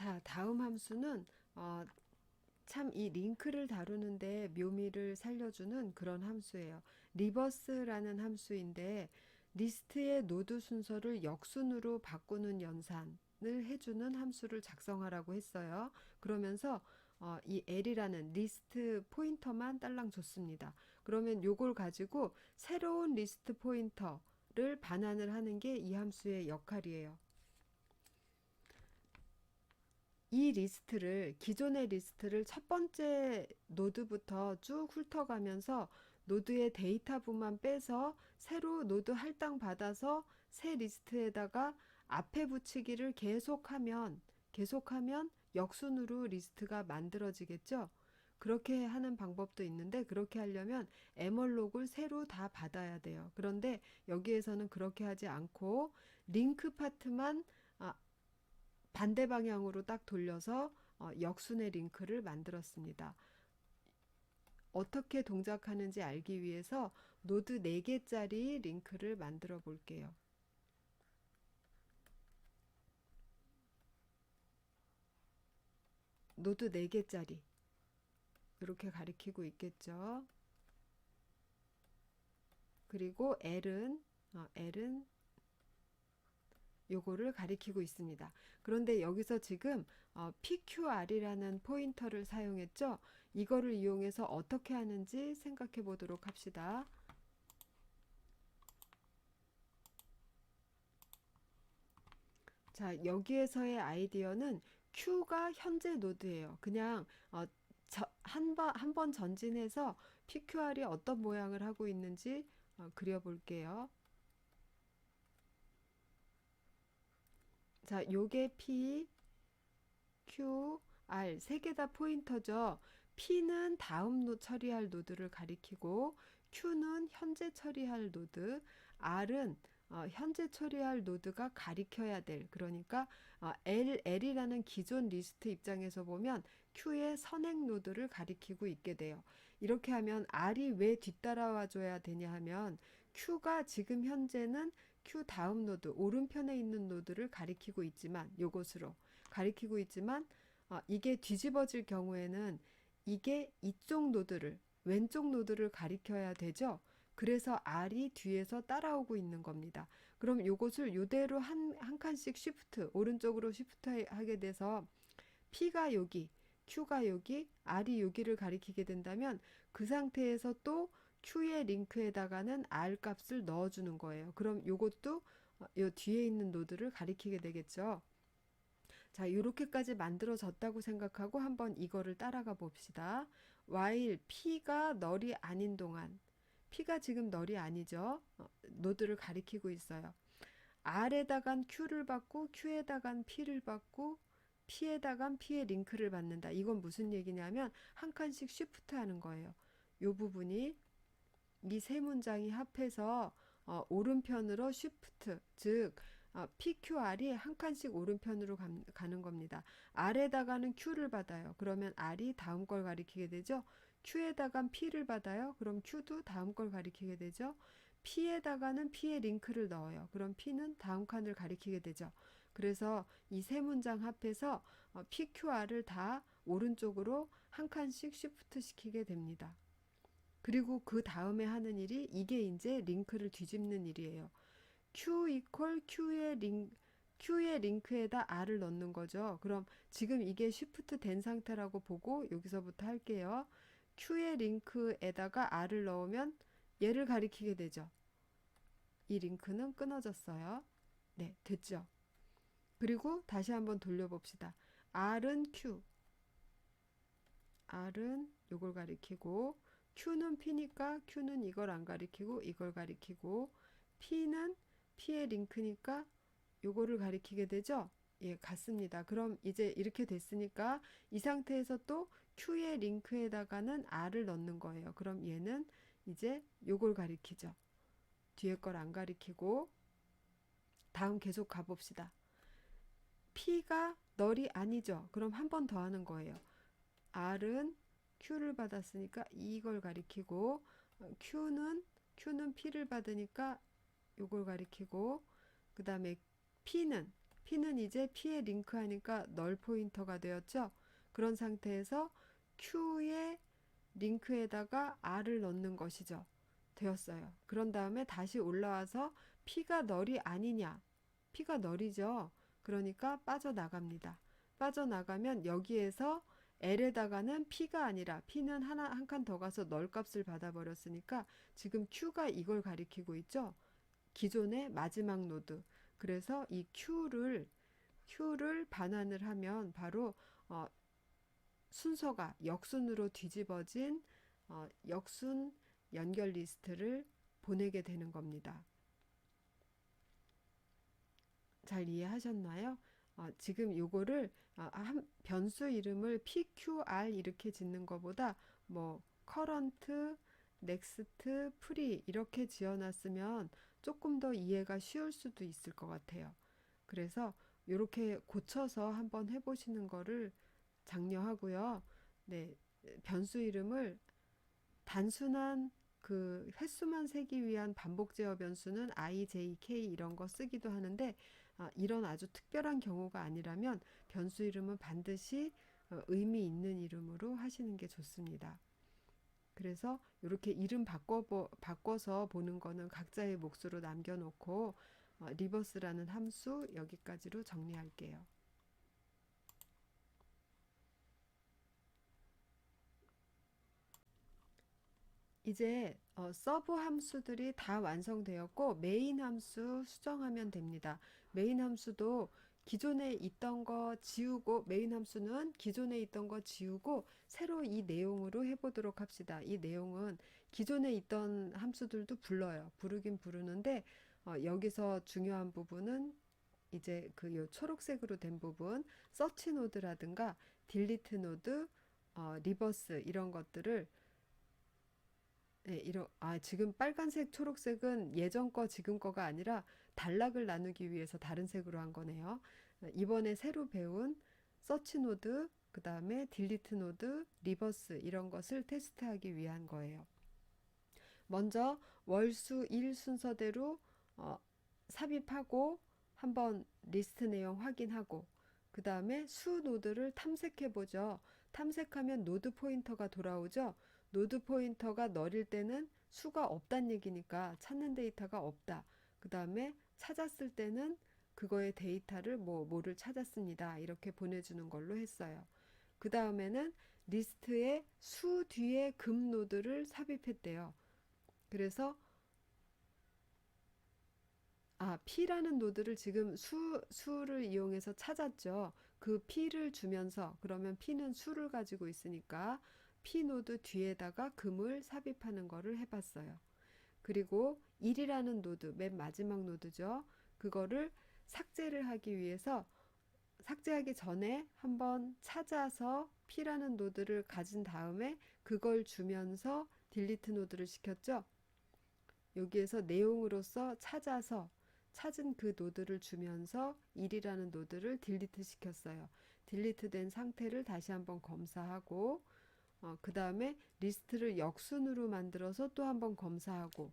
자, 다음 함수는 어, 참 이 링크를 다루는데 묘미를 살려주는 그런 함수예요. 리버스라는 함수인데 리스트의 노드 순서를 역순으로 바꾸는 연산을 해주는 함수를 작성하라고 했어요. 그러면서 어, 이 L이라는 리스트 포인터만 딸랑 줬습니다. 그러면 요걸 가지고 새로운 리스트 포인터를 반환을 하는 게 이 함수의 역할이에요. 이 리스트를 기존의 리스트를 첫 번째 노드부터 쭉 훑어가면서 노드의 데이터부만 빼서 새로 노드 할당 받아서 새 리스트에다가 앞에 붙이기를 계속하면 계속하면 역순으로 리스트가 만들어지겠죠. 그렇게 하는 방법도 있는데 그렇게 하려면 에멀록을 새로 다 받아야 돼요. 그런데 여기에서는 그렇게 하지 않고 링크 파트만 아, 반대 방향으로 딱 돌려서 어, 역순의 링크를 만들었습니다. 어떻게 동작하는지 알기 위해서 노드 4개짜리 링크를 만들어 볼게요. 노드 4개짜리 이렇게 가리키고 있겠죠. 그리고 L은 어, L은 요거를 가리키고 있습니다. 그런데 여기서 지금 어, PQR이라는 포인터를 사용했죠. 이거를 이용해서 어떻게 하는지 생각해 보도록 합시다. 자, 여기에서의 아이디어는 Q가 현재 노드예요. 그냥 어, 한번 전진해서 PQR이 어떤 모양을 하고 있는지 어, 그려볼게요. 자, 요게 P, Q, R 세 개 다 포인터죠. P는 다음 노 처리할 노드를 가리키고 Q는 현재 처리할 노드, R은 어, 현재 처리할 노드가 가리켜야 될 그러니까 어, L, L이라는 기존 리스트 입장에서 보면 Q의 선행 노드를 가리키고 있게 돼요. 이렇게 하면 R이 왜 뒤따라와 줘야 되냐 하면 Q가 지금 현재는 Q 다음 노드 오른편에 있는 노드를 가리키고 있지만 요것으로 가리키고 있지만 어, 이게 뒤집어질 경우에는 이게 이쪽 노드를 왼쪽 노드를 가리켜야 되죠. 그래서 R이 뒤에서 따라오고 있는 겁니다. 그럼 요것을 요대로 한, 한 칸씩 쉬프트, 오른쪽으로 쉬프트 하게 돼서 P가 여기, Q가 여기, R이 여기를 가리키게 된다면 그 상태에서 또 Q의 링크에다가는 R 값을 넣어주는 거예요. 그럼 요것도 요 뒤에 있는 노드를 가리키게 되겠죠. 자, 이렇게까지 만들어졌다고 생각하고 한번 이거를 따라가 봅시다. while P가 널이 아닌 동안 P가 지금 널이 아니죠. 어, 노드를 가리키고 있어요. R에다간 Q를 받고 Q에다간 P를 받고 P에다간 P의 링크를 받는다. 이건 무슨 얘기냐면 한 칸씩 쉬프트 하는 거예요. 요 부분이 이 세 문장이 합해서 어, 오른편으로 쉬프트 즉 어, PQR이 한 칸씩 오른편으로 가, 가는 겁니다. R에다가는 Q를 받아요. 그러면 R이 다음 걸 가리키게 되죠. Q에다간 P를 받아요. 그럼 Q도 다음 걸 가리키게 되죠. P에다가는 P의 링크를 넣어요. 그럼 P는 다음 칸을 가리키게 되죠. 그래서 이 세 문장 합해서 어, PQR을 다 오른쪽으로 한 칸씩 쉬프트 시키게 됩니다. 그리고 그 다음에 하는 일이 이게 이제 링크를 뒤집는 일이에요. Q 이퀄 Q의 링 Q의 링크에다 R을 넣는 거죠. 그럼 지금 이게 쉬프트 된 상태라고 보고 여기서부터 할게요. Q의 링크에다가 R을 넣으면 얘를 가리키게 되죠. 이 링크는 끊어졌어요. 네, 됐죠. 그리고 다시 한번 돌려봅시다. R은 Q. R은 요걸 가리키고 Q는 P니까 Q는 이걸 안 가리키고 이걸 가리키고 P는 P의 링크니까 요거를 가리키게 되죠? 예, 같습니다. 그럼 이제 이렇게 됐으니까 이 상태에서 또 Q의 링크에다가는 R을 넣는 거예요. 그럼 얘는 이제 요걸 가리키죠. 뒤에 걸 안 가리키고 다음 계속 가봅시다. P가 널이 아니죠. 그럼 한 번 더 하는 거예요. R은 Q를 받았으니까 이걸 가리키고 어, Q는 Q는 P를 받으니까 요걸 가리키고 그 다음에 P는 P는 이제 P에 링크하니까 널 포인터가 되었죠. 그런 상태에서 Q의 링크에다가 R을 넣는 것이죠. 되었어요. 그런 다음에 다시 올라와서 P가 널이 아니냐. P가 널이죠. 그러니까 빠져나갑니다. 빠져나가면 여기에서 L에다가는 P가 아니라 P는 하나 한 칸 더 가서 널 값을 받아버렸으니까 지금 Q가 이걸 가리키고 있죠. 기존의 마지막 노드. 그래서 이 Q를 Q를 반환을 하면 바로 어, 순서가 역순으로 뒤집어진 어, 역순 연결 리스트를 보내게 되는 겁니다. 잘 이해하셨나요? 어, 지금 요거를 어, 한 변수 이름을 PQR 이렇게 짓는 것보다 뭐 current, next, pre 이렇게 지어놨으면 조금 더 이해가 쉬울 수도 있을 것 같아요. 그래서 이렇게 고쳐서 한번 해보시는 거를 장려하고요. 네, 변수 이름을 단순한 그 횟수만 세기 위한 반복 제어 변수는 i, j, k 이런 거 쓰기도 하는데 아, 이런 아주 특별한 경우가 아니라면 변수 이름은 반드시 어, 의미 있는 이름으로 하시는 게 좋습니다. 그래서 이렇게 이름 바꿔 바꿔서 보는 거는 각자의 몫으로 남겨놓고 어, 리버스라는 함수 여기까지로 정리할게요. 이제 어, 서브 함수들이 다 완성되었고 메인 함수 수정하면 됩니다. 메인 함수도 기존에 있던 거 지우고 메인 함수는 기존에 있던 거 지우고 새로 이 내용으로 해보도록 합시다. 이 내용은 기존에 있던 함수들도 불러요. 부르긴 부르는데 어, 여기서 중요한 부분은 이제 그요 초록색으로 된 부분 서치 노드라든가 딜리트 노드, 어, 리버스 이런 것들을 네, 이런, 아, 지금 빨간색, 초록색은 예전 거, 지금 거가 아니라 단락을 나누기 위해서 다른 색으로 한 거네요. 이번에 새로 배운 서치 노드, 그 다음에 딜리트 노드, 리버스 이런 것을 테스트하기 위한 거예요. 먼저 월수 1 순서대로 어, 삽입하고 한번 리스트 내용 확인하고 그 다음에 수 노드를 탐색해 보죠. 탐색하면 노드 포인터가 돌아오죠. 노드 포인터가 널일 때는 수가 없단 얘기니까 찾는 데이터가 없다. 그 다음에 찾았을 때는 그거의 데이터를 뭐 뭐를 찾았습니다. 이렇게 보내주는 걸로 했어요. 그 다음에는 리스트에 수 뒤에 금 노드를 삽입했대요. 그래서 아, P라는 노드를 지금 수, 수를 이용해서 찾았죠. 그 P를 주면서 그러면 P는 수를 가지고 있으니까 P 노드 뒤에다가 금을 삽입하는 거를 해봤어요. 그리고 1이라는 노드, 맨 마지막 노드죠. 그거를 삭제를 하기 위해서 삭제하기 전에 한번 찾아서 P라는 노드를 가진 다음에 그걸 주면서 딜리트 노드를 시켰죠. 여기에서 내용으로서 찾아서 찾은 그 노드를 주면서 1이라는 노드를 딜리트 시켰어요. 딜리트 된 상태를 다시 한번 검사하고 어, 그 다음에 리스트를 역순으로 만들어서 또 한번 검사하고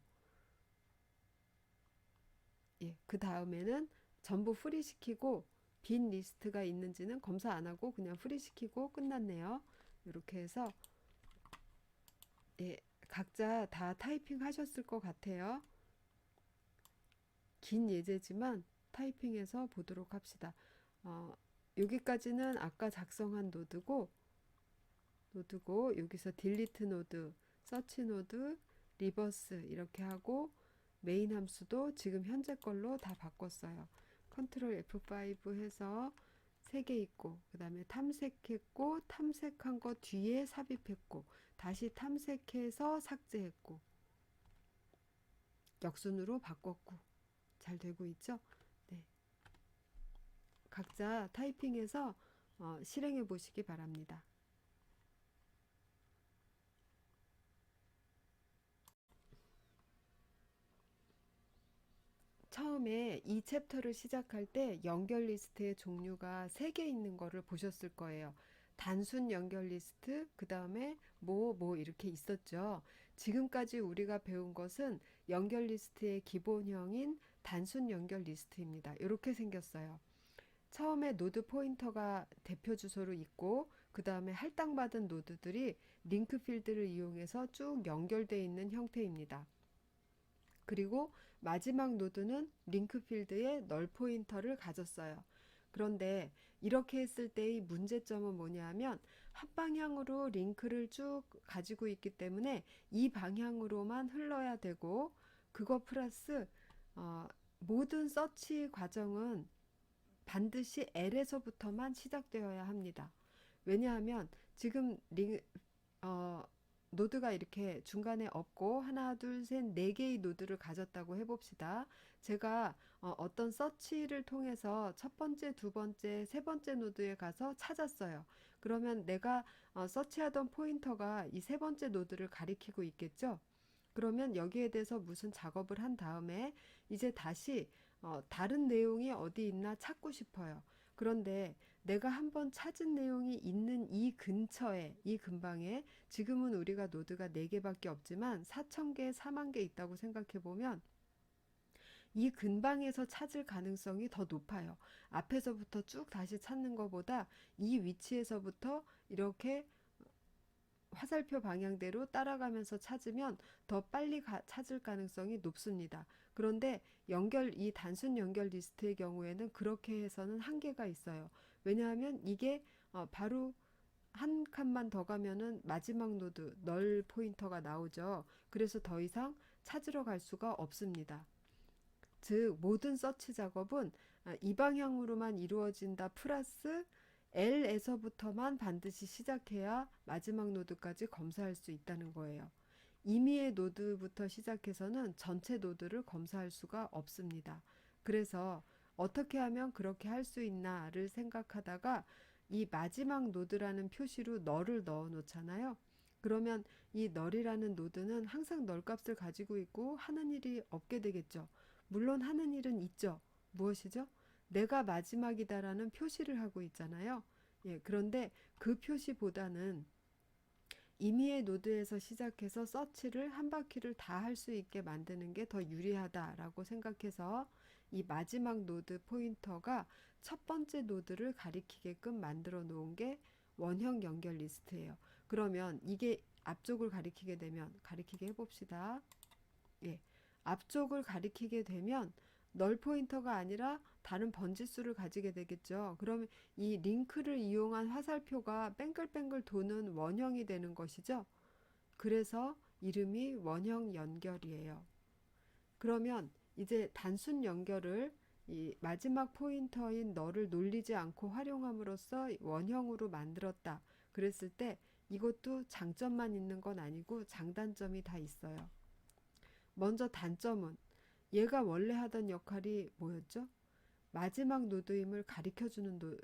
예, 그 다음에는 전부 프리시키고 빈 리스트가 있는지는 검사 안 하고 그냥 프리시키고 끝났네요. 이렇게 해서 예, 각자 다 타이핑 하셨을 것 같아요. 긴 예제지만 타이핑해서 보도록 합시다. 어, 여기까지는 아까 작성한 노드고 노드고 여기서 딜리트 노드, 서치 노드, 리버스 이렇게 하고 메인 함수도 지금 현재 걸로 다 바꿨어요. 컨트롤 F5 해서 3개 있고 그 다음에 탐색했고 탐색한 거 뒤에 삽입했고 다시 탐색해서 삭제했고 역순으로 바꿨고 잘 되고 있죠? 네. 각자 타이핑해서 어, 실행해 보시기 바랍니다. 처음에 이 챕터를 시작할 때 연결 리스트의 종류가 세 개 있는 거를 보셨을 거예요. 단순 연결 리스트, 그 다음에 뭐, 뭐 이렇게 있었죠. 지금까지 우리가 배운 것은 연결 리스트의 기본형인 단순 연결 리스트입니다. 이렇게 생겼어요. 처음에 노드 포인터가 대표 주소로 있고 그 다음에 할당받은 노드들이 링크 필드를 이용해서 쭉 연결되어 있는 형태입니다. 그리고 마지막 노드는 링크 필드에 널 포인터를 가졌어요. 그런데 이렇게 했을 때의 문제점은 뭐냐 하면 한 방향으로 링크를 쭉 가지고 있기 때문에 이 방향으로만 흘러야 되고 그거 플러스 어, 모든 서치 과정은 반드시 L에서부터만 시작되어야 합니다. 왜냐하면 지금 링, 어, 노드가 이렇게 중간에 없고 하나, 둘, 셋, 네 개의 노드를 가졌다고 해봅시다. 제가 어, 어떤 서치를 통해서 첫 번째, 두 번째, 세 번째 노드에 가서 찾았어요. 그러면 내가 어, 서치하던 포인터가 이 세 번째 노드를 가리키고 있겠죠? 그러면 여기에 대해서 무슨 작업을 한 다음에 이제 다시 어, 다른 내용이 어디 있나 찾고 싶어요. 그런데 내가 한번 찾은 내용이 있는 이 근처에, 이 근방에 지금은 우리가 노드가 4개밖에 없지만 4,000개, 4만 개 있다고 생각해 보면 이 근방에서 찾을 가능성이 더 높아요. 앞에서부터 쭉 다시 찾는 것보다 이 위치에서부터 이렇게 화살표 방향대로 따라가면서 찾으면 더 빨리 가, 찾을 가능성이 높습니다. 그런데 연결, 이 단순 연결 리스트의 경우에는 그렇게 해서는 한계가 있어요. 왜냐하면 이게 어, 바로 한 칸만 더 가면은 마지막 노드 널 포인터가 나오죠. 그래서 더 이상 찾으러 갈 수가 없습니다. 즉 모든 서치 작업은 아, 이 방향으로만 이루어진다 플러스 L에서부터만 반드시 시작해야 마지막 노드까지 검사할 수 있다는 거예요. 임의의 노드부터 시작해서는 전체 노드를 검사할 수가 없습니다. 그래서 어떻게 하면 그렇게 할 수 있나를 생각하다가 이 마지막 노드라는 표시로 널을 넣어 놓잖아요. 그러면 이 널이라는 노드는 항상 널 값을 가지고 있고 하는 일이 없게 되겠죠. 물론 하는 일은 있죠. 무엇이죠? 내가 마지막이다라는 표시를 하고 있잖아요. 예, 그런데 그 표시보다는 임의의 노드에서 시작해서 서치를 한 바퀴를 다 할 수 있게 만드는 게 더 유리하다라고 생각해서 이 마지막 노드 포인터가 첫 번째 노드를 가리키게끔 만들어 놓은 게 원형 연결 리스트예요. 그러면 이게 앞쪽을 가리키게 되면 가리키게 해봅시다. 예, 앞쪽을 가리키게 되면 널 포인터가 아니라 다른 번지수를 가지게 되겠죠. 그러면 이 링크를 이용한 화살표가 뺑글뺑글 도는 원형이 되는 것이죠. 그래서 이름이 원형 연결이에요. 그러면 이제 단순 연결을 이 마지막 포인터인 너를 놀리지 않고 활용함으로써 원형으로 만들었다. 그랬을 때 이것도 장점만 있는 건 아니고 장단점이 다 있어요. 먼저 단점은 얘가 원래 하던 역할이 뭐였죠? 마지막 노드임을 가리켜주는 노,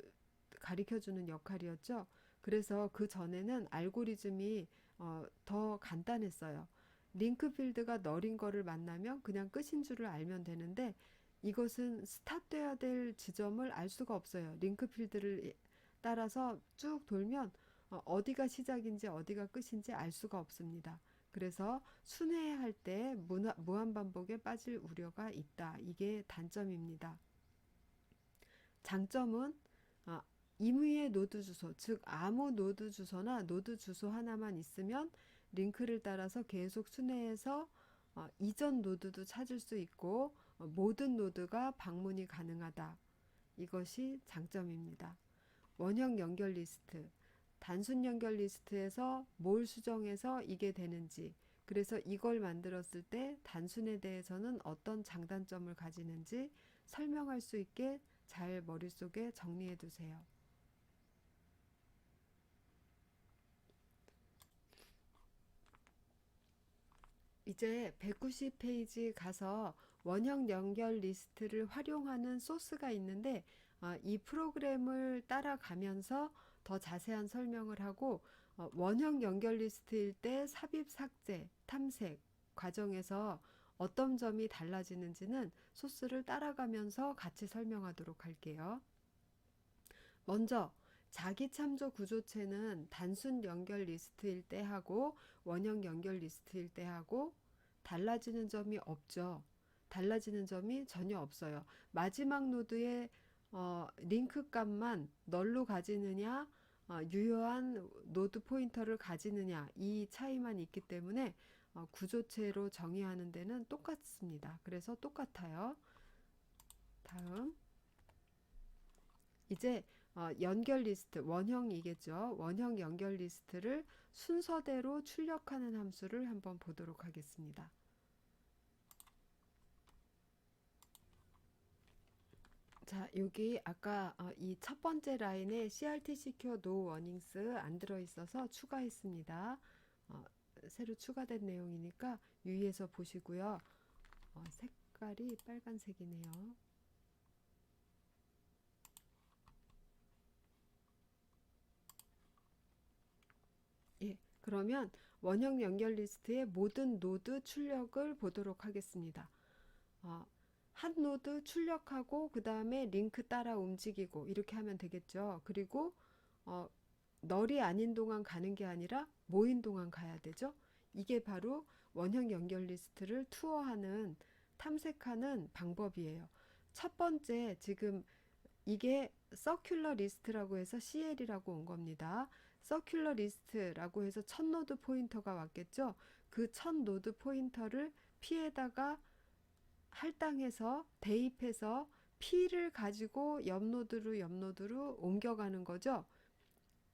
가리켜주는 역할이었죠. 그래서 그 전에는 알고리즘이 어, 더 간단했어요. 링크 필드가 널인 거를 만나면 그냥 끝인 줄을 알면 되는데 이것은 스탑돼야 될 지점을 알 수가 없어요. 링크 필드를 따라서 쭉 돌면 어, 어디가 시작인지 어디가 끝인지 알 수가 없습니다. 그래서 순회할 때 무한 반복에 빠질 우려가 있다. 이게 단점입니다. 장점은 어, 임의의 노드 주소, 즉 아무 노드 주소나 노드 주소 하나만 있으면 링크를 따라서 계속 순회해서 어, 이전 노드도 찾을 수 있고 어, 모든 노드가 방문이 가능하다. 이것이 장점입니다. 원형 연결 리스트, 단순 연결 리스트에서 뭘 수정해서 이게 되는지, 그래서 이걸 만들었을 때 단순에 대해서는 어떤 장단점을 가지는지 설명할 수 있게 잘 머릿속에 정리해 두세요. 이제 190페이지 가서 원형 연결 리스트를 활용하는 소스가 있는데 어, 이 프로그램을 따라가면서 더 자세한 설명을 하고 어, 원형 연결 리스트일 때 삽입 삭제, 탐색 과정에서 어떤 점이 달라지는지는 소스를 따라가면서 같이 설명하도록 할게요. 먼저 자기 참조 구조체는 단순 연결 리스트일 때 하고 원형 연결 리스트일 때 하고 달라지는 점이 없죠. 달라지는 점이 전혀 없어요. 마지막 노드에 어, 링크 값만 널로 가지느냐, 어, 유효한 노드 포인터를 가지느냐, 이 차이만 있기 때문에 어, 구조체로 정의하는 데는 똑같습니다. 그래서 똑같아요. 다음. 이제 어, 연결 리스트, 원형이겠죠. 원형 연결 리스트를 순서대로 출력하는 함수를 한번 보도록 하겠습니다. 자, 여기 아까 어, 이첫 번째 라인에 CRT 시큐어 노 워닝스 안 들어 있어서 추가했습니다. 어, 새로 추가된 내용이니까 유의해서 보시고요. 어, 색깔이 빨간색이네요. 예, 그러면 원형 연결 리스트의 모든 노드 출력을 보도록 하겠습니다. 어, 한 노드 출력하고 그 다음에 링크 따라 움직이고 이렇게 하면 되겠죠. 그리고 어, 널이 아닌 동안 가는 게 아니라 모인 동안 가야 되죠. 이게 바로 원형 연결 리스트를 투어하는 탐색하는 방법이에요. 첫 번째 지금 이게 서큘러 리스트라고 해서 CL이라고 온 겁니다. 서큘러 리스트라고 해서 첫 노드 포인터가 왔겠죠. 그 첫 노드 포인터를 P에다가 할당해서 대입해서 P를 가지고 옆 노드로 옆 노드로 옮겨가는 거죠.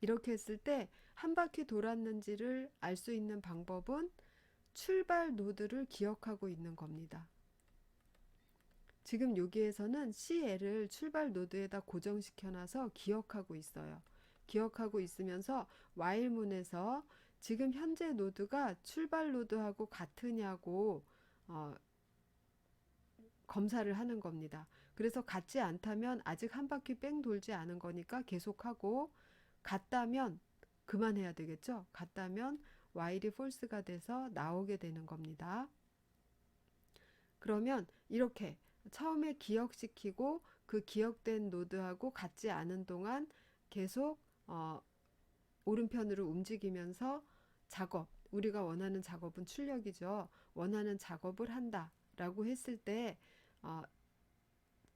이렇게 했을 때 한 바퀴 돌았는지를 알 수 있는 방법은 출발 노드를 기억하고 있는 겁니다. 지금 여기에서는 CL을 출발 노드에다 고정시켜 놔서 기억하고 있어요. 기억하고 있으면서 while문에서 지금 현재 노드가 출발 노드하고 같으냐고 어, 검사를 하는 겁니다. 그래서 같지 않다면 아직 한 바퀴 뺑 돌지 않은 거니까 계속하고 같다면 그만해야 되겠죠. 같다면 while이 false가 돼서 나오게 되는 겁니다. 그러면 이렇게 처음에 기억시키고 그 기억된 노드하고 같지 않은 동안 계속 어, 오른편으로 움직이면서 작업, 우리가 원하는 작업은 출력이죠. 원하는 작업을 한다 라고 했을 때 어,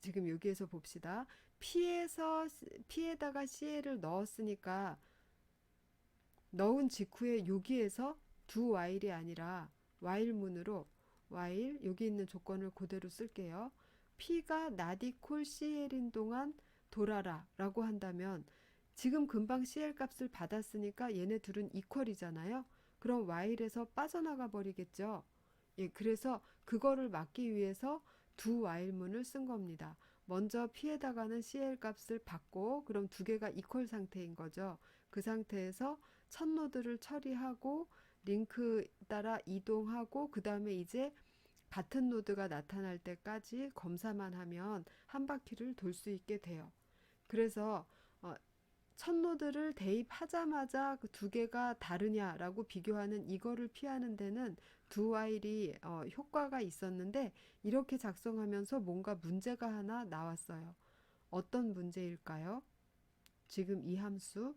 지금 여기에서 봅시다. P에서 P에다가 CL을 넣었으니까 넣은 직후에 여기에서 두 while이 아니라 while문으로 while 여기 있는 조건을 그대로 쓸게요. P가 not CL인 동안 돌아라 라고 한다면 지금 금방 CL 값을 받았으니까 얘네 둘은 이퀄이잖아요. 그럼 while에서 빠져나가 버리겠죠. 예, 그래서 그거를 막기 위해서 두 while문을 쓴 겁니다. 먼저 P에다가는 CL 값을 받고 그럼 두 개가 이퀄 상태인 거죠. 그 상태에서 첫 노드를 처리하고 링크 따라 이동하고 그 다음에 이제 같은 노드가 나타날 때까지 검사만 하면 한 바퀴를 돌 수 있게 돼요. 그래서 어, 첫 노드를 대입하자마자 그 두 개가 다르냐라고 비교하는 이거를 피하는 데는 두 와일이 어, 효과가 있었는데 이렇게 작성하면서 뭔가 문제가 하나 나왔어요. 어떤 문제일까요? 지금 이 함수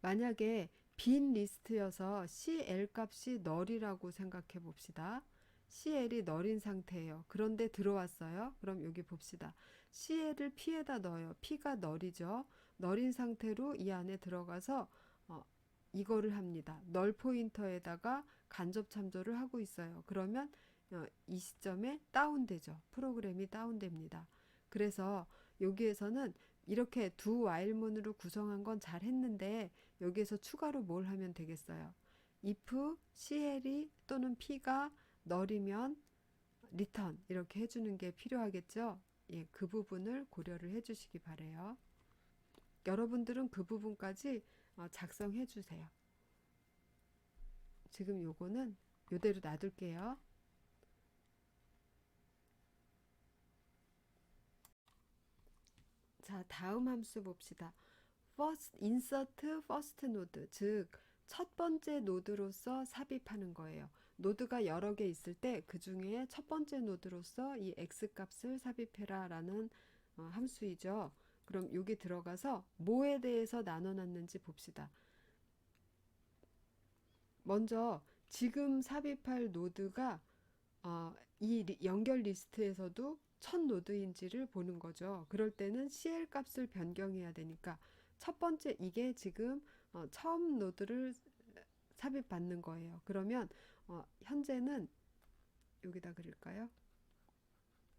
만약에 빈 리스트여서 CL 값이 널이라고 생각해 봅시다. CL이 널인 상태예요. 그런데 들어왔어요. 그럼 여기 봅시다. CL을 P에다 넣어요. P가 널이죠. 널인 상태로 이 안에 들어가서 어, 이거를 합니다. 널 포인터에다가 간접 참조를 하고 있어요. 그러면 어, 이 시점에 다운되죠. 프로그램이 다운됩니다. 그래서 여기에서는 이렇게 두 while문으로 구성한 건 잘 했는데 여기에서 추가로 뭘 하면 되겠어요? if CL이 또는 P가 널이면 return 이렇게 해주는 게 필요하겠죠? 예, 그 부분을 고려를 해주시기 바래요. 여러분들은 그 부분까지 어, 작성해 주세요. 지금 요거는 요대로 놔둘게요. 자, 다음 함수 봅시다. first insert first node 즉 첫 번째 노드로서 삽입하는 거예요. 노드가 여러 개 있을 때 그 중에 첫 번째 노드로서 이 x 값을 삽입해라 라는 어, 함수이죠. 그럼 여기 들어가서 뭐에 대해서 나눠놨는지 봅시다. 먼저 지금 삽입할 노드가 어, 이 리- 연결 리스트에서도 첫 노드인지를 보는 거죠. 그럴 때는 CL 값을 변경해야 되니까 첫 번째 이게 지금 어, 처음 노드를 삽입받는 거예요. 그러면 어, 현재는 여기다 그릴까요?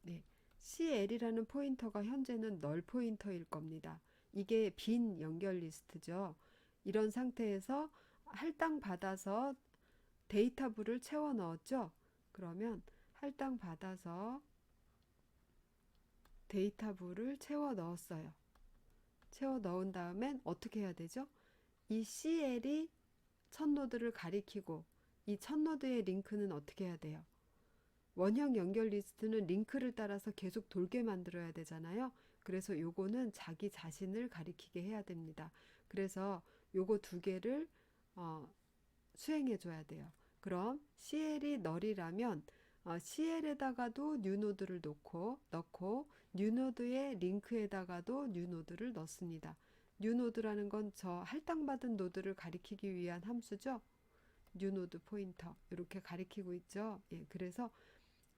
네. CL이라는 포인터가 현재는 널 포인터일 겁니다. 이게 빈 연결 리스트죠. 이런 상태에서 할당 받아서 데이터부를 채워 넣었죠. 그러면 할당 받아서 데이터부를 채워 넣었어요. 채워 넣은 다음엔 어떻게 해야 되죠? 이 CL이 첫 노드를 가리키고 이 첫 노드의 링크는 어떻게 해야 돼요? 원형 연결 리스트는 링크를 따라서 계속 돌게 만들어야 되잖아요. 그래서 요거는 자기 자신을 가리키게 해야 됩니다. 그래서 요거 두 개를 어, 수행해 줘야 돼요. 그럼 CL이 널이라면 어, CL에다가도 뉴노드를 놓고 넣고 뉴노드의 링크에다가도 뉴노드를 넣습니다. 뉴노드라는 건 저 할당받은 노드를 가리키기 위한 함수죠. 뉴노드 포인터 이렇게 가리키고 있죠. 예, 그래서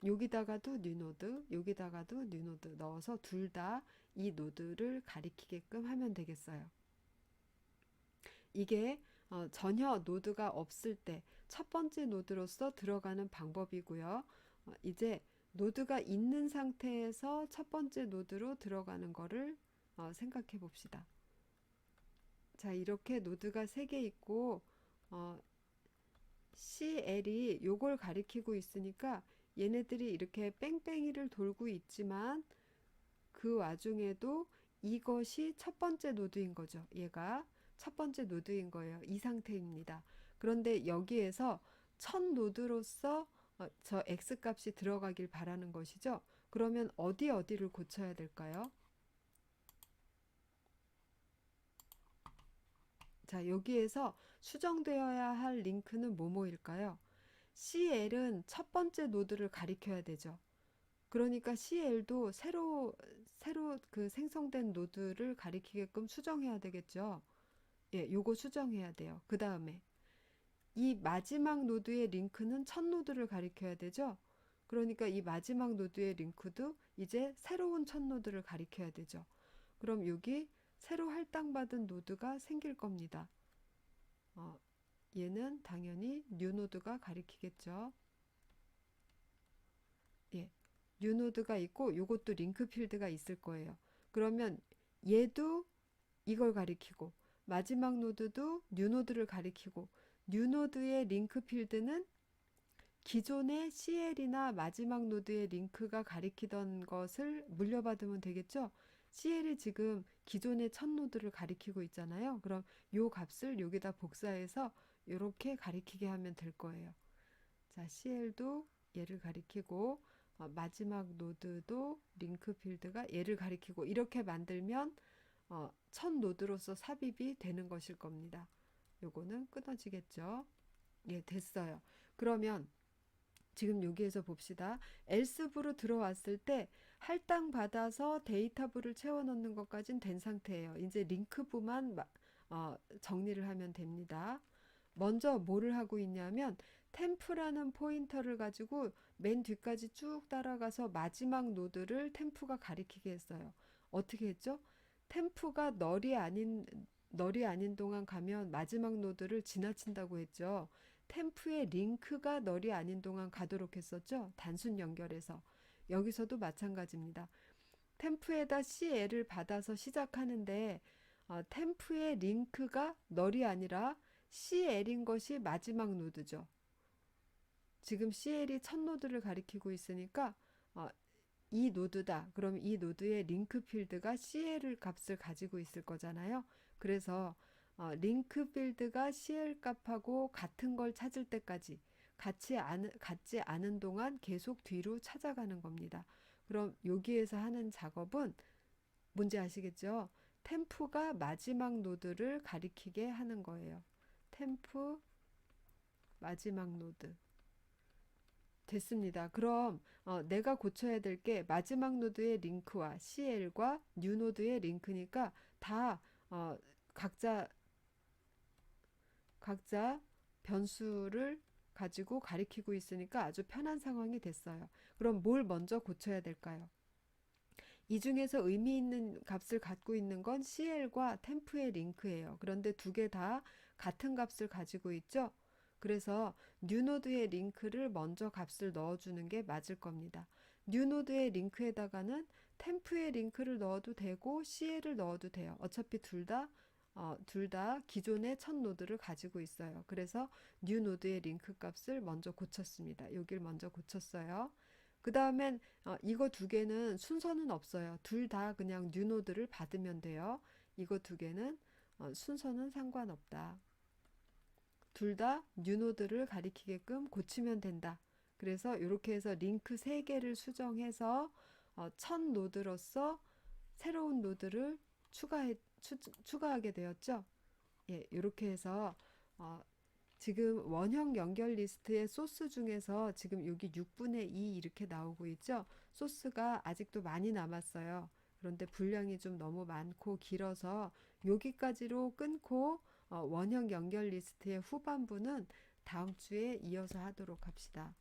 여기다가도 뉴노드, 여기다가도 뉴노드 넣어서 둘 다 이 노드를 가리키게끔 하면 되겠어요. 이게 어, 전혀 노드가 없을 때 첫 번째 노드로서 들어가는 방법이고요. 어, 이제 노드가 있는 상태에서 첫 번째 노드로 들어가는 거를 어, 생각해 봅시다. 자, 이렇게 노드가 세개 있고 어, CL이 요걸 가리키고 있으니까 얘네들이 이렇게 뺑뺑이를 돌고 있지만 그 와중에도 이것이 첫 번째 노드인 거죠. 얘가 첫 번째 노드인 거예요. 이 상태입니다. 그런데 여기에서 첫 노드로서 어, 저 x 값이 들어가길 바라는 것이죠. 그러면 어디 어디를 고쳐야 될까요? 자, 여기에서 수정되어야 할 링크는 뭐뭐일까요? CL은 첫 번째 노드를 가리켜야 되죠. 그러니까 CL도 새로 새로 그 생성된 노드를 가리키게끔 수정해야 되겠죠. 예, 요거 수정해야 돼요. 그 다음에 이 마지막 노드의 링크는 첫 노드를 가리켜야 되죠. 그러니까 이 마지막 노드의 링크도 이제 새로운 첫 노드를 가리켜야 되죠. 그럼 여기 새로 할당받은 노드가 생길 겁니다. 어, 얘는 당연히 뉴 노드가 가리키겠죠. 예, 뉴 노드가 있고 요것도 링크 필드가 있을 거예요. 그러면 얘도 이걸 가리키고 마지막 노드도 뉴 노드를 가리키고 뉴 노드의 링크 필드는 기존의 CL이나 마지막 노드의 링크가 가리키던 것을 물려받으면 되겠죠. CL이 지금 기존의 첫 노드를 가리키고 있잖아요. 그럼 요 값을 여기다 복사해서 이렇게 가리키게 하면 될 거예요. 자, CL도 얘를 가리키고 어, 마지막 노드도 링크 필드가 얘를 가리키고 이렇게 만들면 어, 첫 노드로서 삽입이 되는 것일 겁니다. 요거는 끊어지겠죠. 예, 됐어요. 그러면 지금 여기에서 봅시다. else부로 들어왔을 때 할당 받아서 데이터부를 채워 넣는 것까지는 된 상태예요. 이제 링크부만 어, 정리를 하면 됩니다. 먼저 뭐를 하고 있냐면 템프라는 포인터를 가지고 맨 뒤까지 쭉 따라가서 마지막 노드를 템프가 가리키게 했어요. 어떻게 했죠? 템프가 널이 아닌 널이 아닌 동안 가면 마지막 노드를 지나친다고 했죠. 템프의 링크가 널이 아닌 동안 가도록 했었죠. 단순 연결해서. 여기서도 마찬가지입니다. 템프에다 CL을 받아서 시작하는데 어, 템프의 링크가 널이 아니라 CL인 것이 마지막 노드죠. 지금 CL이 첫 노드를 가리키고 있으니까 어, 이 노드다. 그럼 이 노드의 링크 필드가 CL 값을 가지고 있을 거잖아요. 그래서 어, 링크 필드가 CL 값하고 같은 걸 찾을 때까지 같이 않, 같지 않은 동안 계속 뒤로 찾아가는 겁니다. 그럼 여기에서 하는 작업은 뭔지 아시겠죠? 템프가 마지막 노드를 가리키게 하는 거예요. 템프 마지막 노드. 됐습니다. 그럼 어, 내가 고쳐야 될 게 마지막 노드의 링크와 CL과 뉴 노드의 링크니까 다 어, 각자 각자 변수를 가지고 가리키고 있으니까 아주 편한 상황이 됐어요. 그럼 뭘 먼저 고쳐야 될까요? 이 중에서 의미 있는 값을 갖고 있는 건 CL과 템프의 링크예요. 그런데 두 개 다 같은 값을 가지고 있죠? 그래서 뉴노드의 링크를 먼저 값을 넣어주는 게 맞을 겁니다. 뉴노드의 링크에다가는 템프의 링크를 넣어도 되고 CL을 넣어도 돼요. 어차피 둘 다, 어, 둘 다 기존의 첫 노드를 가지고 있어요. 그래서 뉴노드의 링크 값을 먼저 고쳤습니다. 여길 먼저 고쳤어요. 그 다음엔 어, 이거 두 개는 순서는 없어요. 둘 다 그냥 뉴노드를 받으면 돼요. 이거 두 개는 어, 순서는 상관없다. 둘다 뉴노드를 가리키게끔 고치면 된다. 그래서 이렇게 해서 링크 세 개를 수정해서 어, 첫 노드로서 새로운 노드를 추가해, 추, 추가하게 되었죠. 예, 이렇게 해서 어, 지금 원형 연결 리스트의 소스 중에서 지금 여기 6분의 2 이렇게 나오고 있죠. 소스가 아직도 많이 남았어요. 그런데 분량이 좀 너무 많고 길어서 여기까지로 끊고 어, 원형 연결 리스트의 후반부는 다음 주에 이어서 하도록 합시다.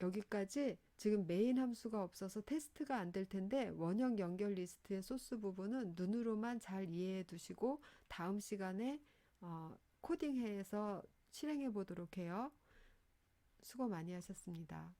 여기까지 지금 메인 함수가 없어서 테스트가 안 될 텐데 원형 연결 리스트의 소스 부분은 눈으로만 잘 이해해 두시고 다음 시간에 어, 코딩해서 실행해 보도록 해요. 수고 많이 하셨습니다.